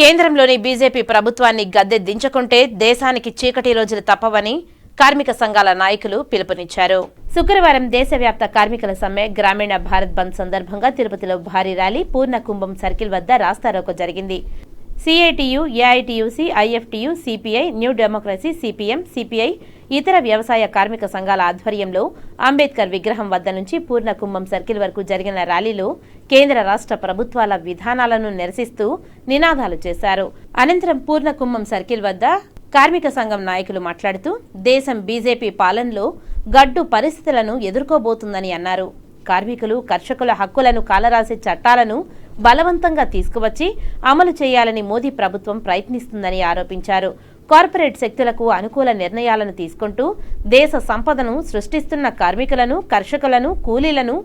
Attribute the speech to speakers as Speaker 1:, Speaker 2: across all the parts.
Speaker 1: కేంద్రంలోని బీజేపీ ప్రభుత్వాన్ని గద్దె దించుకుంటే దేశానికి చీకటి రోజులు తప్పవని కార్మిక సంఘాల నాయకులు పిలుపునిచ్చారు. శుక్రవారం దేశవ్యాప్త కార్మికుల సమ్మె గ్రామీణ భారత్ బంద్ సందర్భంగా తిరుపతిలో భారీ ర్యాలీ పూర్ణ కుంభం సర్కిల్ వద్ద రాస్తారోకో జరిగింది. CITU AITUC IFTU CPI New Democracy CPM CPI ఇతర వ్యవసాయ కార్మిక సంఘాల ఆధ్వర్యంలో అంబేద్కర్ విగ్రహం వద్ద నుంచి పూర్ణ కుంభం సర్కిల్ వరకు జరిగిన ర్యాలీలో కేంద్ర రాష్ట్ర ప్రభుత్వాల విధానాలను నిరసిస్తూ నినాదాలు చేశారు. అనంతరం పూర్ణ కుంభం సర్కిల్ వద్ద కార్మిక సంఘం నాయకులు మాట్లాడుతూ దేశం బీజేపీ పాలనలో గడ్డు పరిస్థితులను ఎదుర్కోబోతుందని అన్నారు. కార్మికులు కర్షకుల హక్కులను కాలరాసే చట్టాలను బలవంతంగా తీసుకువచ్చి అమలు చేయాలని మోదీ ప్రభుత్వం ప్రయత్నిస్తుందని ఆరోపించారు. కార్పొరేట్ శక్తులకు అనుకూల నిర్ణయాలను తీసుకుంటూ దేశ సంపదను సృష్టిస్తున్న కార్మికులను కర్షకులను కూలీలను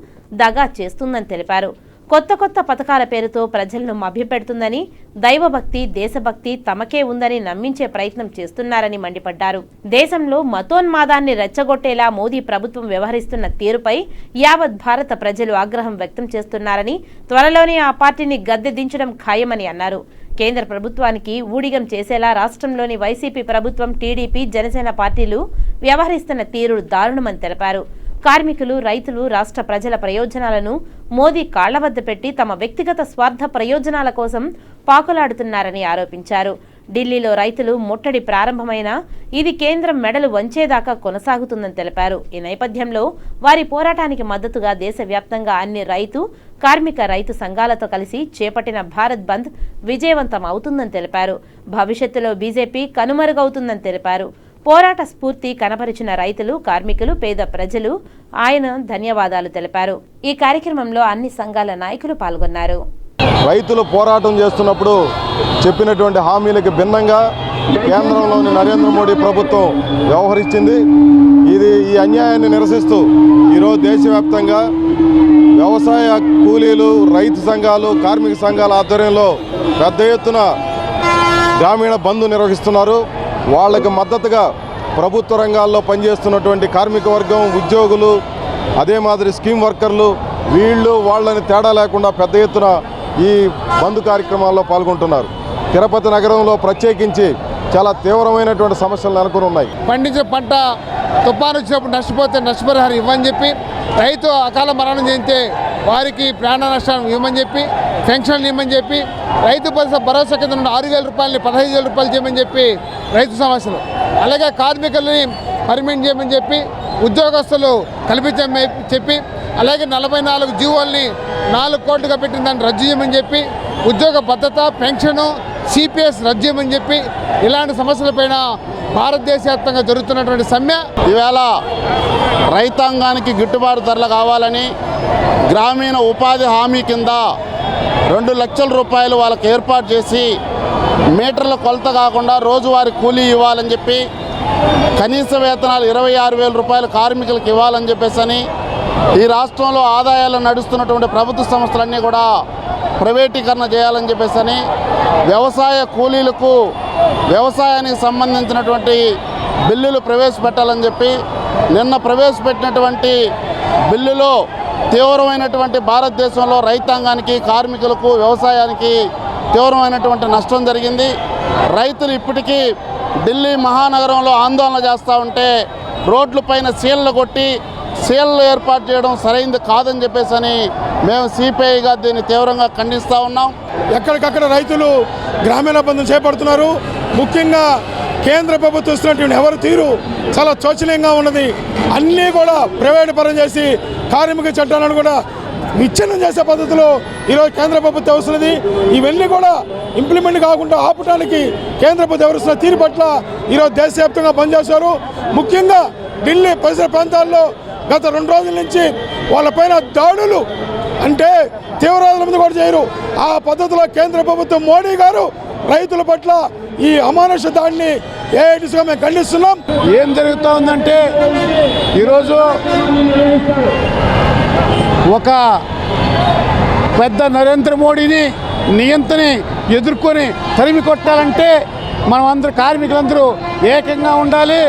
Speaker 1: దగా చేస్తుందని తెలిపారు. కొత్త కొత్త పథకాల పేరుతో ప్రజలను మభ్యపెడుతుందని దైవభక్తి దేశభక్తి తమకే ఉందని నమ్మించే ప్రయత్నం చేస్తున్నారని మండిపడ్డారు. దేశంలో మతోన్మాదాన్ని రెచ్చగొట్టేలా మోదీ ప్రభుత్వం వ్యవహరిస్తున్న తీరుపై యావత్ భారత ప్రజలు ఆగ్రహం వ్యక్తం చేస్తున్నారని త్వరలోనే ఆ పార్టీని గద్దె దించడం ఖాయమని అన్నారు. కేంద్ర ప్రభుత్వానికి ఊడిగం చేసేలా రాష్ట్రంలోని వైసీపీ ప్రభుత్వం టీడీపీ జనసేన పార్టీలు వ్యవహరిస్తున్న తీరు దారుణమని తెలిపారు. కార్మికులు రైతులు రాష్ట్ర ప్రజల ప్రయోజనాలను మోదీ కాళ్ళ వద్ద పెట్టి తమ వ్యక్తిగత స్వార్థ ప్రయోజనాల కోసం పాకులాడుతున్నారని ఆరోపించారు. ఢిల్లీలో రైతులు ముట్టడి ప్రారంభమైన ఇది కేంద్రం మెడలు వంచేదాకా కొనసాగుతుందని తెలిపారు. ఈ నేపథ్యంలో వారి పోరాటానికి మద్దతుగా దేశవ్యాప్తంగా అన్ని రైతు కార్మిక రైతు సంఘాలతో కలిసి చేపట్టిన భారత్ బంద్ విజయవంతం అవుతుందని తెలిపారు. భవిష్యత్తులో బీజేపీ కనుమరుగవుతుందని తెలిపారు. పోరాట స్ఫూర్తి కనపరిచిన రైతులు కార్మికులు పేద ప్రజలు ఆయన ధన్యవాదాలు తెలిపారు. ఈ కార్యక్రమంలో అన్ని సంఘాల నాయకులు పాల్గొన్నారు.
Speaker 2: రైతులు పోరాటం చేస్తున్నప్పుడు చెప్పినటువంటి హామీలకు భిన్నంగా కేంద్రంలోని నరేంద్ర మోడీ ప్రభుత్వం వ్యవహరించింది. ఇది ఈ అన్యాయాన్ని నిరసిస్తూ ఈరోజు దేశవ్యాప్తంగా వ్యవసాయ కూలీలు రైతు సంఘాలు కార్మిక సంఘాల ఆధ్వర్యంలో పెద్ద ఎత్తున గ్రామీణ బంధు నిర్వహిస్తున్నారు. వాళ్ళకి మద్దతుగా ప్రభుత్వ రంగాల్లో పనిచేస్తున్నటువంటి కార్మిక వర్గం ఉద్యోగులు అదే మాదిరి స్కీమ్ వర్కర్లు వీళ్ళు వాళ్ళని తేడా లేకుండా పెద్ద ఎత్తున ఈ బంద్ కార్యక్రమాల్లో పాల్గొంటున్నారు. తిరుపతి నగరంలో ప్రత్యేకించి చాలా తీవ్రమైనటువంటి సమస్యలు నెలకొని ఉన్నాయి.
Speaker 3: పండించే పంట తుఫాను వచ్చినప్పుడు నష్టపోతే నష్టపరిహారం ఇవ్వని చెప్పి రైతు అకాల మరణం చెందితే వారికి ప్రాణ నష్టం ఇవ్వమని చెప్పి పెన్షన్లు ఇవ్వమని చెప్పి రైతు భరోసా భరోసా కింద నుండి ఆరు వేల రూపాయలని పదహైదు వేల రూపాయలు చేయమని చెప్పి రైతు సమస్యలు. అలాగే కార్మికులని పర్మిట్ చేయమని చెప్పి ఉద్యోగస్తులు కల్పించమని చెప్పి అలాగే నలభై నాలుగు జీవోల్ని నాలుగు కోట్లుగా పెట్టిన దాన్ని రద్దు చేయమని చెప్పి ఉద్యోగ భద్రత పెన్షను సిపిఎస్ రద్దు చేయమని చెప్పి ఇలాంటి సమస్యలపైన భారతదేశ వ్యాప్తంగా జరుగుతున్నటువంటి సమ్మె
Speaker 4: ఈవేళ రైతాంగానికి గిట్టుబాటు ధరలు కావాలని గ్రామీణ ఉపాధి హామీ కింద రెండు లక్షల రూపాయలు వాళ్ళకి ఏర్పాటు చేసి మీటర్ల కొలత కాకుండా రోజువారి కూలీ ఇవ్వాలని చెప్పి కనీస వేతనాలు ఇరవై ఆరు వేల రూపాయలు కార్మికులకు ఇవ్వాలని చెప్పేసి అని ఈ రాష్ట్రంలో ఆదాయాలు నడుస్తున్నటువంటి ప్రభుత్వ సంస్థలన్నీ కూడా ప్రైవేటీకరణ చేయాలని చెప్పేసి అని వ్యవసాయ కూలీలకు వ్యవసాయానికి సంబంధించినటువంటి బిల్లులు ప్రవేశపెట్టాలని చెప్పి నిన్న ప్రవేశపెట్టినటువంటి బిల్లులో తీవ్రమైనటువంటి భారతదేశంలో రైతాంగానికి కార్మికులకు వ్యవసాయానికి తీవ్రమైనటువంటి నష్టం జరిగింది. రైతులు ఇప్పటికీ ఢిల్లీ మహానగరంలో ఆందోళన చేస్తూ ఉంటే రోడ్లపైన సీళ్ళు కొట్టి సీళ్ళు ఏర్పాటు చేయడం సరైంది కాదని చెప్పేసి అని మేము సిపిఐగా దీన్ని తీవ్రంగా ఖండిస్తూ ఉన్నాం.
Speaker 5: ఎక్కడికక్కడ రైతులు గ్రామీణ బంధం చేపడుతున్నారు. ముఖ్యంగా కేంద్ర ప్రభుత్వం ఇస్తున్నటువంటి ఎవరు తీరు చాలా శోచనీయంగా ఉన్నది. అన్నీ కూడా ప్రైవేట్ పరం చేసి కార్మిక చట్టాలను కూడా విచ్ఛిన్నం చేసే పద్ధతిలో ఈరోజు కేంద్ర ప్రభుత్వం వస్తున్నది. ఇవన్నీ కూడా ఇంప్లిమెంట్ కాకుండా ఆపటానికి కేంద్ర ప్రభుత్వం ఎవరిస్తున్న తీరు పట్ల ఈరోజు దేశవ్యాప్తంగా పనిచేశారు. ముఖ్యంగా ఢిల్లీ పరిసర ప్రాంతాల్లో గత రెండు రోజుల నుంచి వాళ్ళపైన దాడులు అంటే తీవ్రవాదుల మీద కూడా చేయరు. ఆ పద్ధతిలో కేంద్ర ప్రభుత్వం మోడీ గారు రైతుల పట్ల ఈ అమానుష దాడిని ఏఐటీసీగా మేము ఖండిస్తున్నాం.
Speaker 6: ఏం జరుగుతూ ఉందంటే ఈరోజు ఒక పెద్ద నరేంద్ర మోడీని నియంతని ఎదుర్కొని తరిమి కొట్టాలంటే మనం అందరు కార్మికులందరూ ఏకంగా ఉండాలి.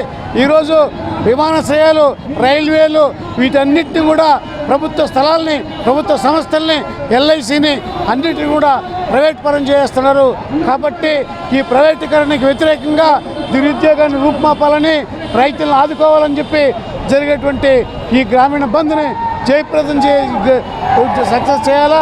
Speaker 6: ఈరోజు విమానాశ్రయాలు రైల్వేలు వీటన్నిటిని కూడా ప్రభుత్వ స్థలాల్ని ప్రభుత్వ సంస్థల్ని ఎల్ఐసిని అన్నిటిని కూడా ప్రైవేట్ పరం చేస్తున్నారు. కాబట్టి ఈ ప్రైవేటీకరణకి వ్యతిరేకంగా నిరుద్యోగాన్ని రూపుమాపాలని రైతులను ఆదుకోవాలని చెప్పి జరిగేటువంటి ఈ గ్రామీణ బంద్ని జయప్రదం చే సక్సెస్ చేయాలా?